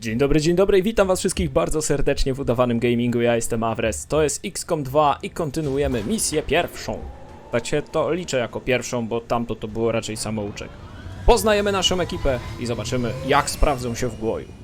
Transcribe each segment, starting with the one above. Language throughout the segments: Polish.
Dzień dobry, dzień dobry i witam was wszystkich bardzo serdecznie w udawanym gamingu. Ja jestem Avres, to jest XCOM 2 i kontynuujemy misję pierwszą. Znaczy to liczę jako pierwszą, bo tamto to było raczej samouczek. Poznajemy naszą ekipę i zobaczymy jak sprawdzą się w głoju.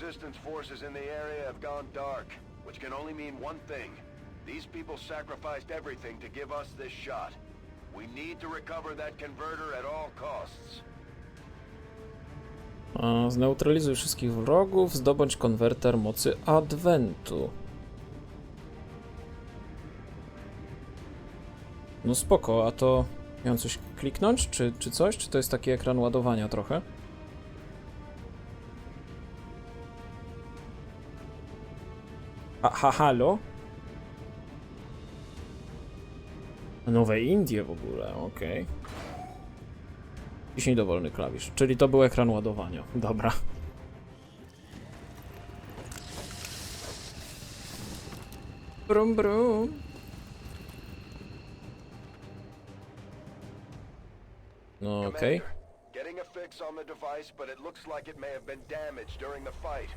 Resistance forces in the area have gone dark, which can only mean one thing. These people sacrificed everything to give us this shot. We need to recover that converter at all costs. Zneutralizuj wszystkich wrogów, zdobądź konwerter mocy Adwentu. No spoko, a to... Miałem coś kliknąć, czy, czy coś? Czy to jest taki ekran ładowania trochę? Aha, halo? Nowe Indie w ogóle, okej. Ciśnij dowolny klawisz, czyli to był ekran ładowania. Dobra. Brum, brum. No okej. Commander, getting a fix on the device, but it looks like it may have been damaged during the fight.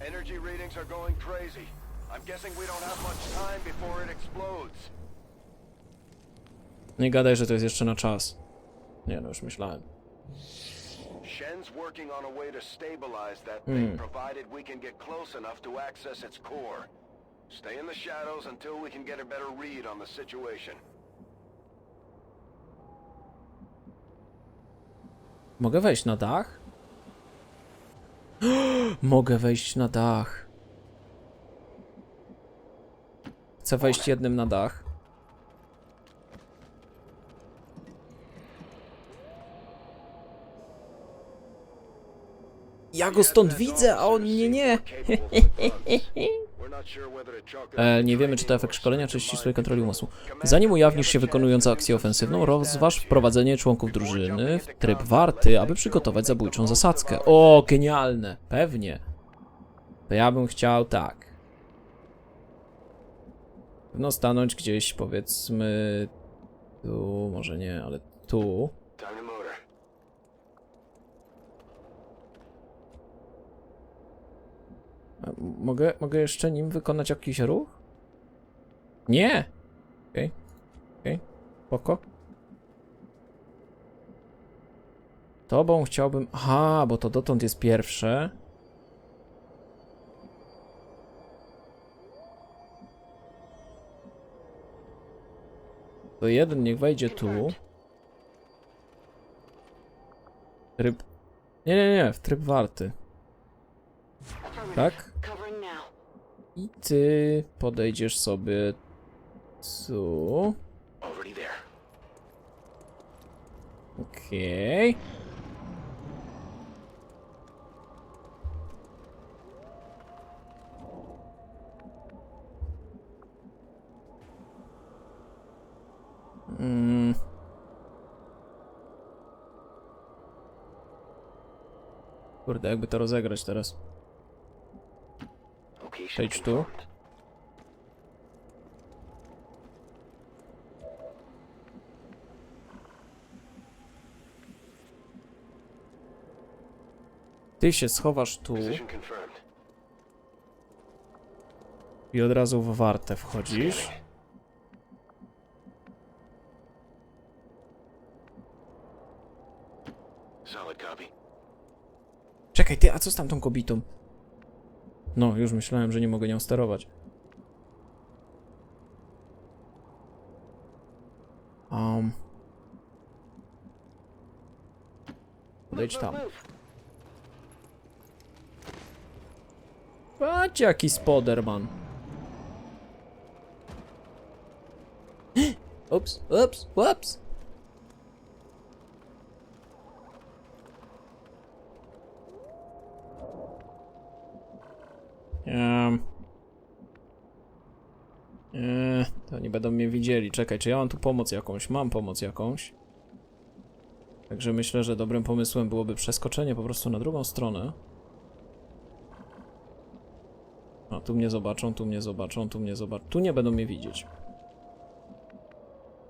Energy readings are going crazy. I'm guessing we don't have much time before it explodes. Nie gadaj, że to jest jeszcze na czas. Nie no, już myślałem. Shen's working on a way to stabilize that thing, hmm. provided we can get close enough to access its core. Stay in the shadows until we can get a better read on the situation. Mogę wejść na dach? Mogę wejść na dach. Chcę wejść jednym na dach. Ja go stąd widzę, a on mnie nie. E, nie wiemy, czy to efekt szkolenia, czy ścisłej kontroli umysłu. Zanim ujawnisz się wykonując akcję ofensywną, rozważ wprowadzenie członków drużyny w tryb warty, aby przygotować zabójczą zasadzkę. O, genialne! Pewnie. To ja bym chciał tak. No stanąć gdzieś, powiedzmy... Tu, może nie, ale tu. A, Mogę, mogę jeszcze nim wykonać jakiś ruch? Nie! Okej, okej, spoko. Tobą chciałbym... Aha, bo to dotąd jest pierwsze. To jeden niech wejdzie tu. Tryb... Nie, nie, nie, w tryb warty. Tak? I ty podejdziesz sobie tu. Okej. Mm. Kurde, jakby to rozegrać teraz. Przejdź tu. Ty się schowasz tu i od razu w wartę wchodzisz. A co z tamtą kobietą? No, już myślałem, że nie mogę nią sterować. Um. Podejdź tam. Patrz jaki spoderman. Ups, ups, ups. Eee, to oni będą mnie widzieli. Czekaj, czy ja mam tu pomoc jakąś? Mam pomoc jakąś. Także myślę, że dobrym pomysłem byłoby przeskoczenie po prostu na drugą stronę. A, tu mnie zobaczą, tu mnie zobaczą, tu mnie zobaczą. Tu nie będą mnie widzieć.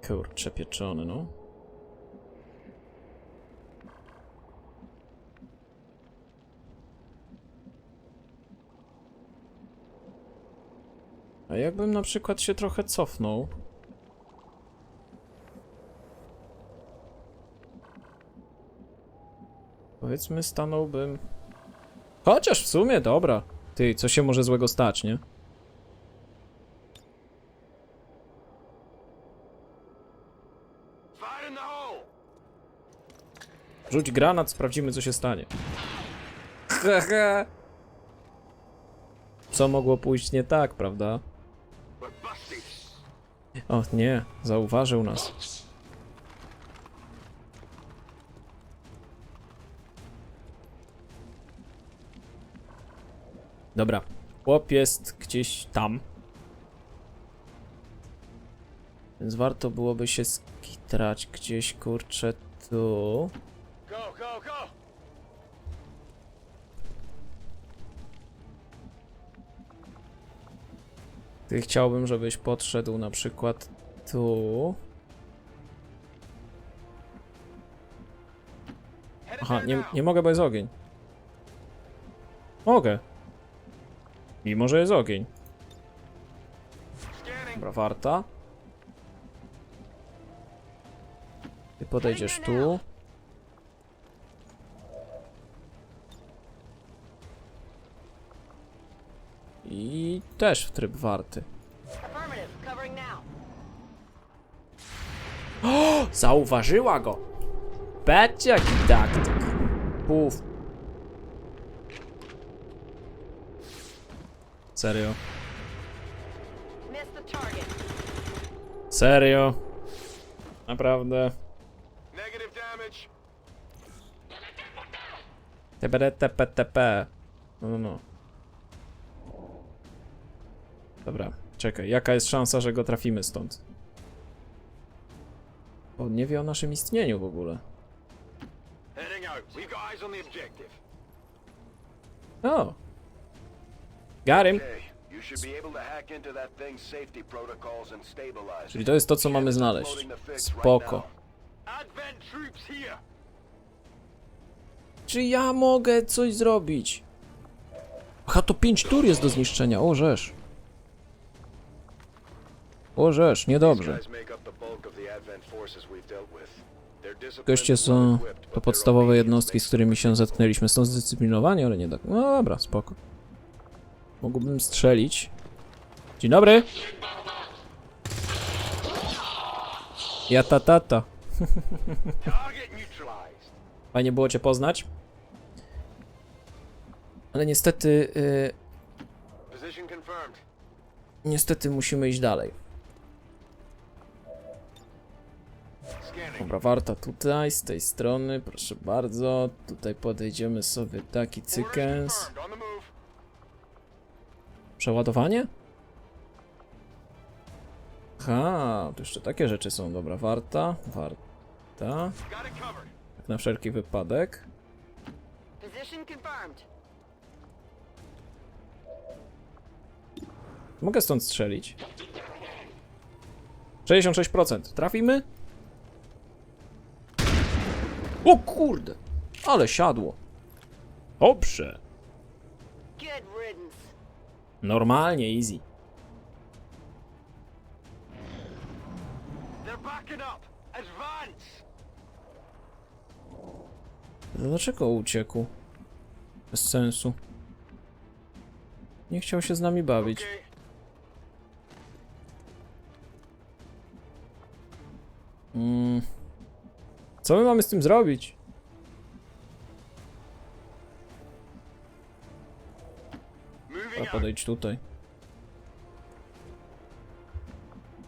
Kurczę, pieczony, no. Jakbym na przykład się trochę cofnął. Powiedzmy, stanąłbym. Chociaż w sumie, dobra. Ty, co się może złego stać, nie? Rzuć granat, sprawdzimy, co się stanie. Co mogło pójść nie tak, prawda? O, nie, zauważył nas. Dobra, chłop jest gdzieś tam. Więc warto byłoby się skitrać gdzieś, kurczę, tu. Ty chciałbym, żebyś podszedł na przykład tu. Aha, nie, nie mogę, bo jest ogień. Mogę. Mimo, że jest ogień. Dobra, warta. Ty podejdziesz tu. I też w tryb warty. Now. Zauważyła go! Patrzcie jaki taktyk. Puf. Serio? Serio? Naprawdę? Damage. TBD, TPTP. No, no, no. Dobra, czekaj. Jaka jest szansa, że go trafimy stąd? On nie wie o naszym istnieniu w ogóle. O! Got him. Czyli to jest to, co mamy znaleźć. Spoko. Czy ja mogę coś zrobić? Aha, to 5 tur jest do zniszczenia. O, rzesz. With. They're disciplined Goście są to podstawowe jednostki, z którymi się zetknęliśmy. Są zdyscyplinowani, ale nie tak. No dobra, spoko. Mógłbym strzelić. Dzień dobry. Ja ta ta ta. Fajnie było cię poznać. Ale niestety, y, confirmed. niestety musimy iść dalej. Dobra, warta tutaj, z tej strony, proszę bardzo. Tutaj podejdziemy sobie taki cykens. Przeładowanie? Aha, to jeszcze takie rzeczy są. Dobra, warta, warta. Tak na wszelki wypadek. Mogę stąd strzelić. 66%. Trafimy? O kurde! Ale siadło. Dobrze. Normalnie, easy. Dlaczego uciekł? Bez sensu. Nie chciał się z nami bawić. Mm. Co my mamy z tym zrobić? A podejdź tutaj.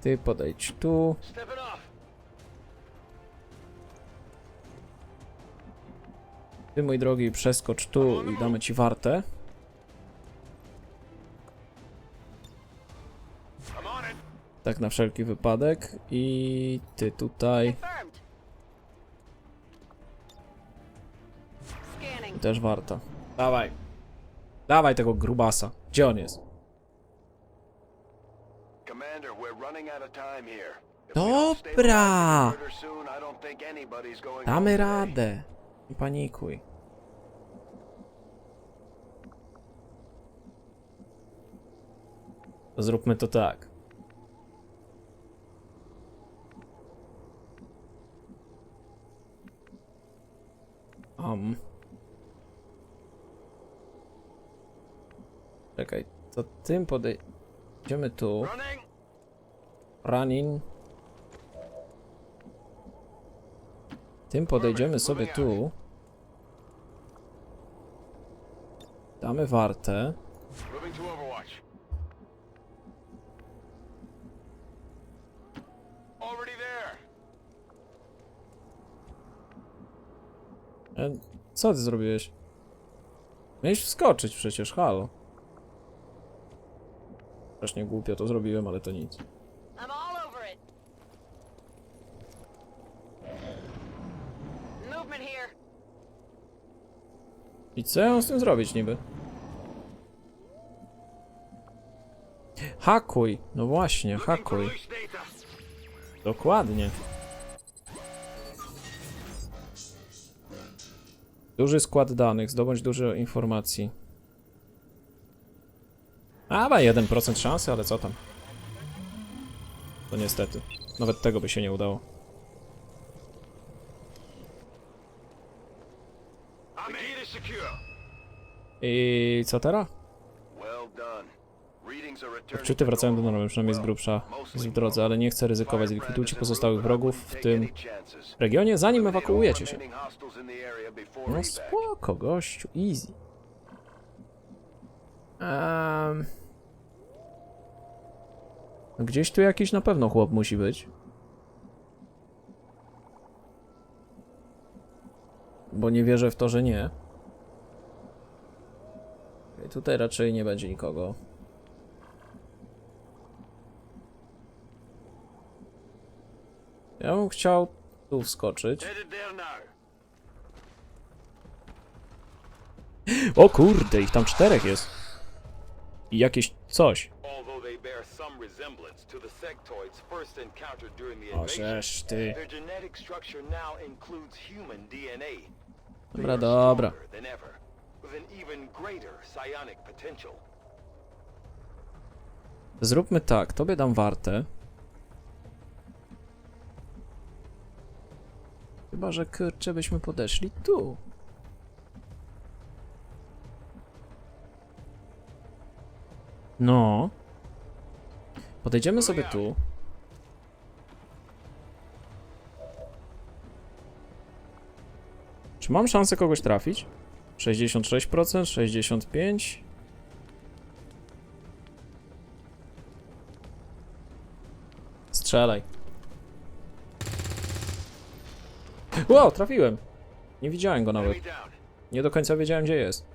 Ty podejdź tu. Ty, mój drogi, przeskocz tu i damy ci wartę. Tak na wszelki wypadek. I ty tutaj. Też warto. Dawaj. Dawaj tego grubasa. Gdzie on jest? Dobra! Damy radę. Nie panikuj. Zróbmy to tak. Czekaj, to tym podejdziemy tu. Running! Tym podejdziemy sobie tu. Damy wartę. E, co ty zrobiłeś? Miałeś wskoczyć przecież, halo. Strasznie głupio to zrobiłem, ale to nic. I co ja mam z tym zrobić niby? Hakuj! No właśnie, hakuj. Dokładnie. Duży skład danych, zdobądź dużo informacji. A, ma 1% szansy, ale co tam? To niestety. Nawet tego by się nie udało. I co teraz? Odczyty wracają do normy, przynajmniej z grubsza jest w drodze, ale nie chcę ryzykować. Zlikwidujcie pozostałych wrogów, w tym regionie, zanim ewakuujecie się. No spoko, gościu, easy. Um, gdzieś tu jakiś na pewno chłop musi być. Bo nie wierzę w to, że nie. Okej, Tutaj raczej nie będzie nikogo. Ja bym chciał tu wskoczyć. O kurde, ich tam czterech jest. I jakieś coś. Although they bear some resemblance to the sectoids first encountered during the O, invasion, żeż ty. Dobra, dobra. Zróbmy tak, tobie dam wartę. Chyba, że kurczę byśmy podeszli tu. No. Podejdziemy sobie tu. Czy mam szansę kogoś trafić? 66%, 65%. Strzelaj. Wow, trafiłem. Nie widziałem go nawet. Nie do końca wiedziałem, gdzie jest.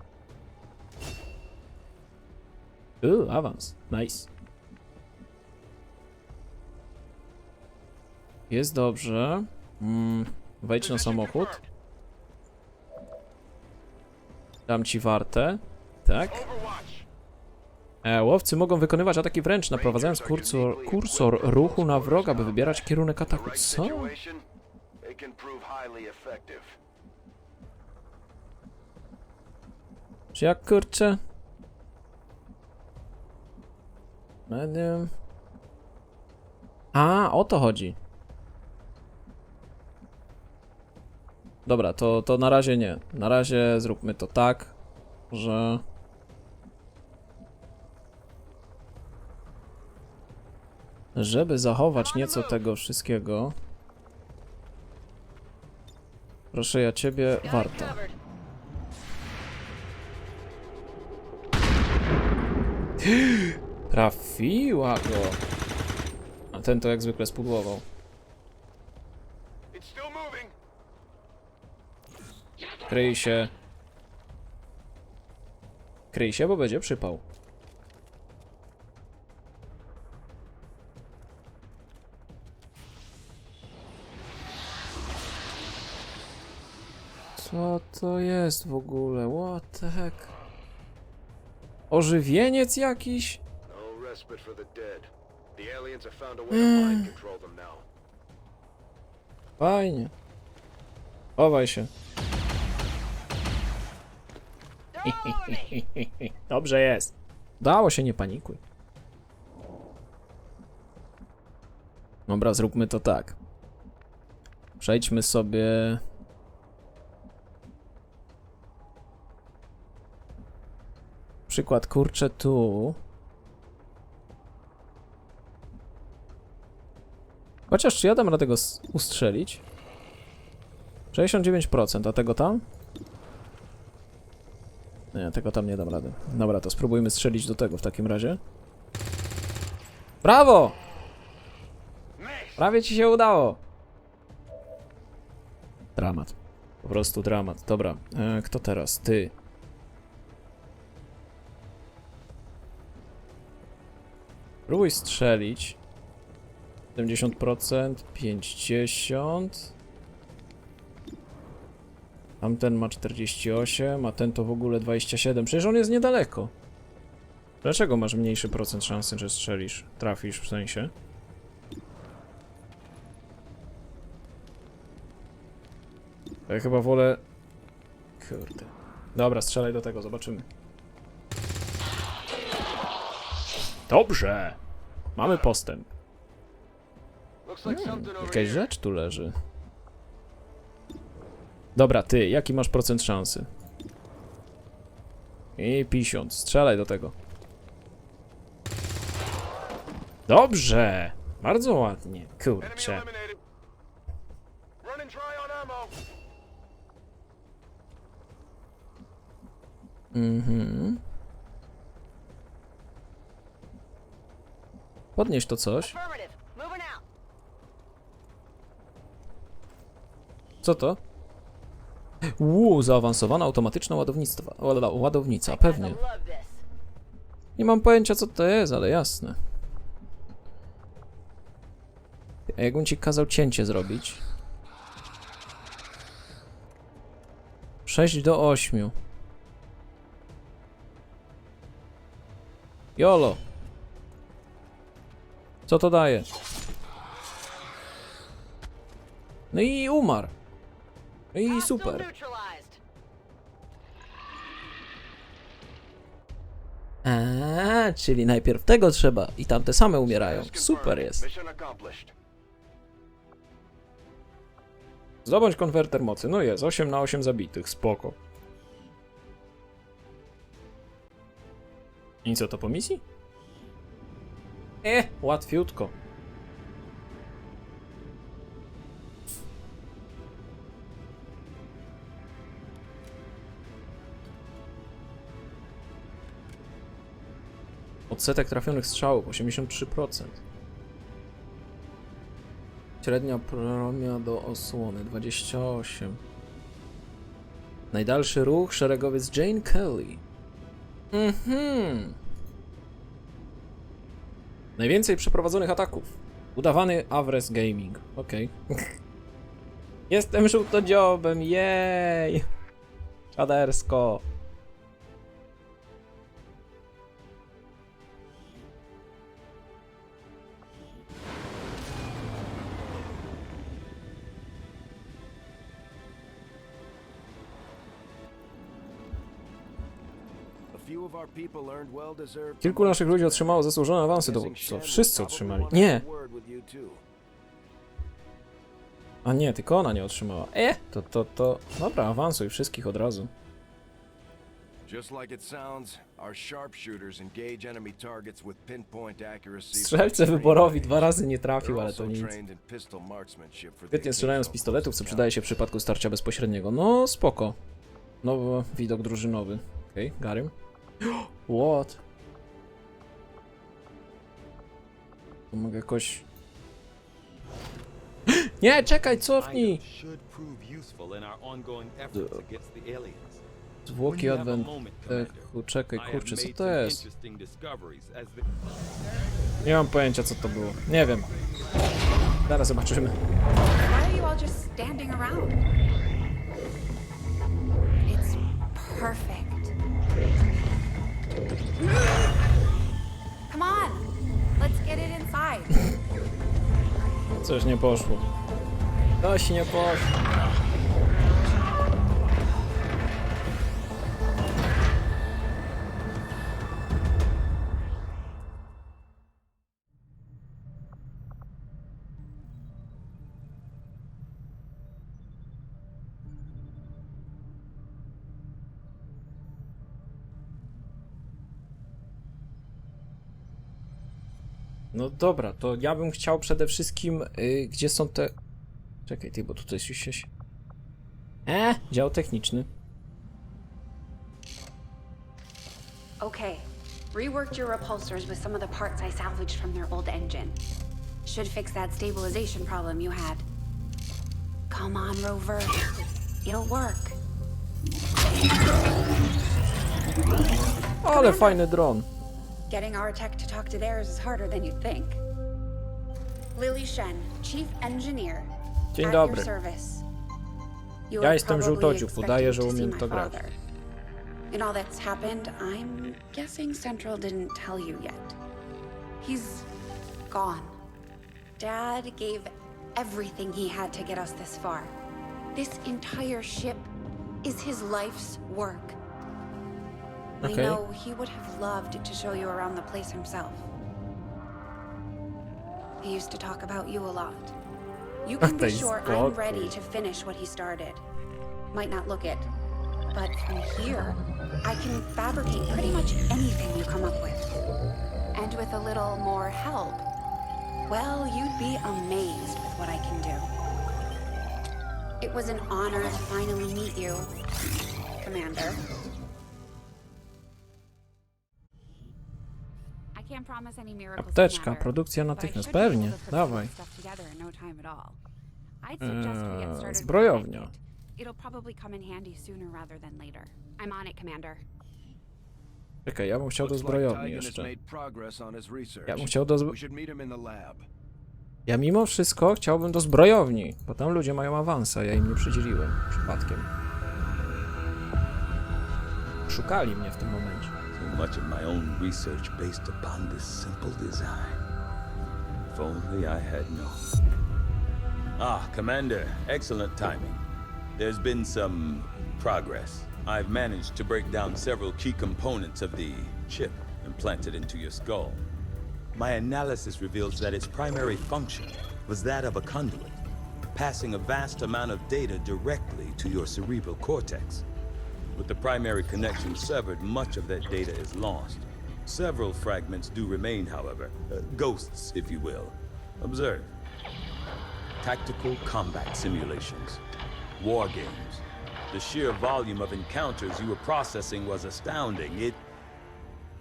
Uuu, awans. Nice. Jest dobrze. Mm, wejdź na samochód. Dam ci wartę. Tak. E, łowcy mogą wykonywać ataki wręcz, naprowadzając kursor, kursor ruchu na wroga, by wybierać kierunek ataku. Co? Czy jak kurczę? Medium. A, o to chodzi. Dobra, to, to na razie nie. Na razie zróbmy to tak, że. Żeby zachować nieco tego wszystkiego. Proszę ja ciebie, warto. Trafiła go. A ten to jak zwykle spudłował. Kryj się. Kryj się, bo będzie przypał. Co to jest w ogóle? What the heck? Ożywieniec jakiś? Respite for the dead. The aliens have found a way to mind control them now. Fajnie. Chowaj się. Dobrze jest. Dało się, nie panikuj. Dobra, zróbmy to tak. Przejdźmy sobie. Przykład kurczę tu. Chociaż czy ja dam radę go ustrzelić? 69%, a tego tam? Nie, tego tam nie dam rady. Dobra, to spróbujmy strzelić do tego w takim razie. Brawo! Prawie ci się udało. Dramat. Po prostu dramat. Dobra, e, kto teraz? Ty. Próbuj strzelić. 70%, 50%. Tamten ma 48, a ten to w ogóle 27. Przecież on jest niedaleko. Dlaczego masz mniejszy procent szansy, że strzelisz? Trafisz w sensie? Ja chyba wolę... Kurde. Dobra, strzelaj do tego, zobaczymy. Dobrze! Mamy postęp. Over Jakaś rzecz tu leży. Dobra, ty, jaki masz procent szansy? I 50. Strzelaj do tego. Dobrze! Bardzo ładnie. Kurczę. Mhm. Podnieś to coś. Co to? Uuu, zaawansowana automatyczna ładownictwa. Ładownica, pewnie. Nie mam pojęcia co to jest, ale jasne. Jakbym ci kazał cięcie zrobić? 6 do 8. Jolo. Co to daje? No i umarł. No i super. A, czyli najpierw tego trzeba i tamte same umierają. Super jest. Zdobądź konwerter mocy. No jest, 8 na 8 zabitych, spoko. I co to po misji? E, łatwiutko. Odsetek trafionych strzałów 83%. Średnia premia do osłony 28. Najdalszy ruch szeregowiec Jane Kelly. Mhm. Najwięcej przeprowadzonych ataków. Udawany Avres Gaming. Okej. Jestem żółtodziobem, jej! Czadersko. Kilku naszych ludzi otrzymało zasłużone awansy dowódcze. Wszyscy otrzymali. Nie! A nie, tylko ona nie otrzymała. E! To, to, to... Dobra, awansuj wszystkich od razu. Strzelce wyborowi dwa razy nie trafił, ale to nic. Świetnie strzelają z pistoletów, co przydaje się w przypadku starcia bezpośredniego. No, spoko. Nowy widok drużynowy. Okej, okay, Garym. What? To mogę jakoś... Nie, czekaj, cofnij! Zwłoki adwent... E, czekaj, kurczę, co to jest? Nie mam pojęcia, co to było. Nie wiem. Zaraz zobaczymy. Why Coś nie poszło. Coś nie poszło. No dobra, to ja bym chciał przede wszystkim, y, gdzie są te... Czekaj, ty, bo tutaj jest się... E, dział techniczny. Okay. Reworked your repulsors with some of the parts I salvaged from their old engine. Should fix that stabilization problem you had. Come on, Rover. It'll work. Ale fajny dron. Getting our tech to talk to theirs is harder than you'd think. Lily Shen, Chief Engineer. Dzień dobry. Your service. You Ja jestem żółtociuk, udaję, że umiem to to see my grać. In all that's happened, I'm guessing Central didn't tell you yet. He's gone. Dad gave everything he had to get us this far. This entire ship is his life's work. I Okay. know he would have loved to show you around the place himself. He used to talk about you a lot. You can be sure I'm ready to finish what he started. Might not look it, but from here, I can fabricate pretty much anything you come up with. And with a little more help, well, you'd be amazed with what I can do. It was an honor to finally meet you, Commander. All. I'd suggest we get Eee, zbrojownia. Czekaj, ja bym chciał do zbrojowni jeszcze. Ja bym chciał do zb... Ja mimo wszystko chciałbym do zbrojowni, bo tam ludzie mają awansa, ja im nie przydzieliłem przypadkiem. Szukali mnie w tym momencie. Much of my own research based upon this simple design. If only I had known. Ah, Commander, excellent timing. There's been some progress. I've managed to break down several key components of the chip implanted into your skull. My analysis reveals that its primary function was that of a conduit, passing a vast amount of data directly to your cerebral cortex. With the primary connection severed, much of that data is lost. Several fragments do remain, however, uh, ghosts, if you will. Observe. Tactical combat simulations, war games. The sheer volume of encounters you were processing was astounding. It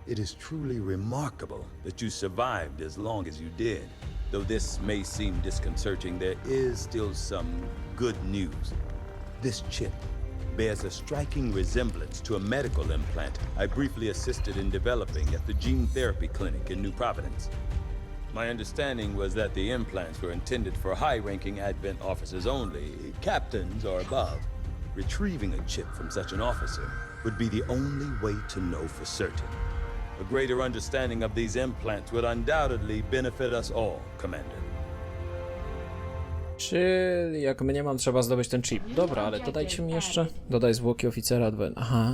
it is truly remarkable that you survived as long as you did. Though this may seem disconcerting, there is still some good news. This chip bears a striking resemblance to a medical implant I briefly assisted in developing at the gene therapy clinic in New Providence. My understanding was that the implants were intended for high ranking Advent officers only, captains or above. Retrieving a chip from such an officer would be the only way to know for certain. A greater understanding of these implants would undoubtedly benefit us all, Commander. Czyli jak mnie mam, trzeba zdobyć ten chip. Dobra, ale dodajcie mi jeszcze. Dodaj zwłoki oficera Adwen. Aha.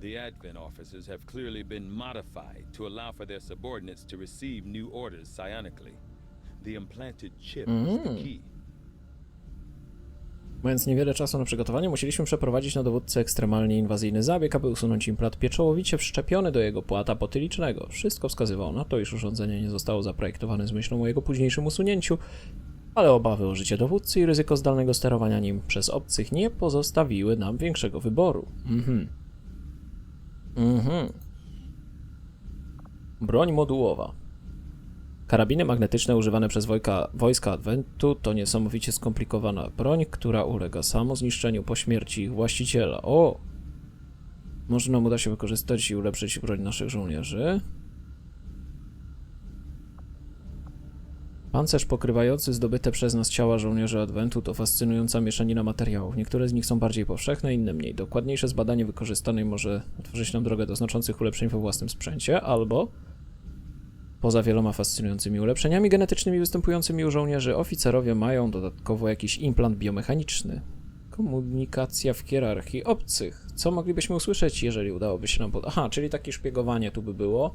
The Advent officers have clearly been modified to allow for their subordinates to receive new orders psionically. The implanted chip is the key. Mając niewiele czasu na przygotowanie, musieliśmy przeprowadzić na dowódcę ekstremalnie inwazyjny zabieg, aby usunąć implant pieczołowicie wszczepiony do jego płata potylicznego. Wszystko wskazywało na to, iż urządzenie nie zostało zaprojektowane z myślą o jego późniejszym usunięciu, ale obawy o życie dowódcy i ryzyko zdalnego sterowania nim przez obcych nie pozostawiły nam większego wyboru. Mhm. Mhm. Broń modułowa. Karabiny magnetyczne używane przez wojska, wojska Adwentu to niesamowicie skomplikowana broń, która ulega samozniszczeniu po śmierci ich właściciela. O! Może nam uda się wykorzystać i ulepszyć broń naszych żołnierzy. Pancerz pokrywający zdobyte przez nas ciała żołnierzy Adwentu to fascynująca mieszanina materiałów. Niektóre z nich są bardziej powszechne, inne mniej. Dokładniejsze zbadanie wykorzystanej może otworzyć nam drogę do znaczących ulepszeń we własnym sprzęcie, albo Poza wieloma fascynującymi ulepszeniami genetycznymi występującymi u żołnierzy, oficerowie mają dodatkowo jakiś implant biomechaniczny. Komunikacja w hierarchii obcych. Co moglibyśmy usłyszeć, jeżeli udałoby się nam pod... Aha, czyli takie szpiegowanie tu by było.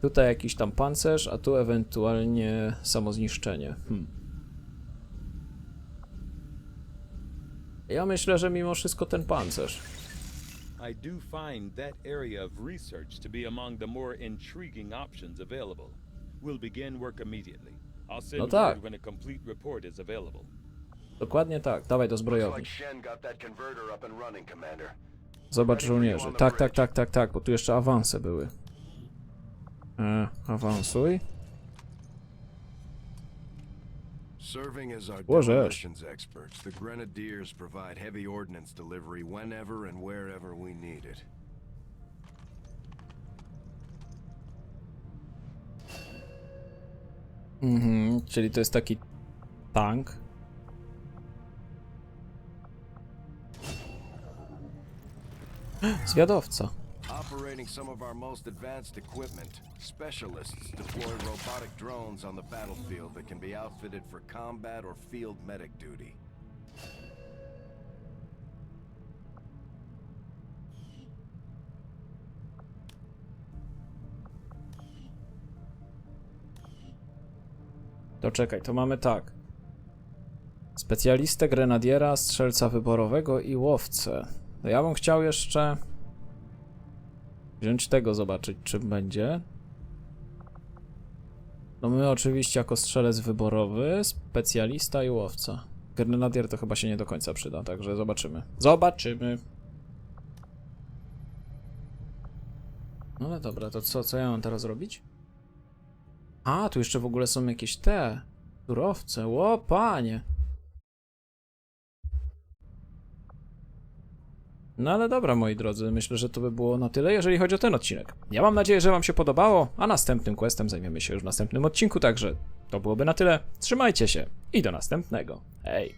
Tutaj jakiś tam pancerz, a tu ewentualnie samozniszczenie. Hmm. Ja myślę, że mimo wszystko ten pancerz. I do find that area of research to be among the more intriguing options available. We'll begin work immediately. I'll send No tak. word when a complete report is available. Dokładnie tak, dawaj do Looks zbrojowni. like Shen got that converter up and running, Commander. Zobacz żołnierzy. Tak, tak, tak, tak, tak, bo tu jeszcze awanse były. E, awansuj. Serving as our Boże. demolitions experts, the Grenadiers provide heavy ordnance delivery whenever and wherever we need it. Mhm, czyli to jest taki tank. Zwiadowca. Operating some of our most advanced equipment, specialists deploy robotic drones on the battlefield that can be outfitted for combat or field medic duty. To czekaj, to mamy tak. Specjalistę, grenadiera, strzelca wyborowego i łowcę. To ja bym chciał jeszcze wziąć tego, zobaczyć czym będzie. No my oczywiście jako strzelec wyborowy, specjalista i łowca. Grenadier to chyba się nie do końca przyda, także zobaczymy. Zobaczymy. No ale dobra, to co, co ja mam teraz robić? A, tu jeszcze w ogóle są jakieś te surowce. Ło, No ale dobra, moi drodzy, myślę, że to by było na tyle, jeżeli chodzi o ten odcinek. Ja mam nadzieję, że Wam się podobało, a następnym questem zajmiemy się już w następnym odcinku, także to byłoby na tyle. Trzymajcie się i do następnego. Hej!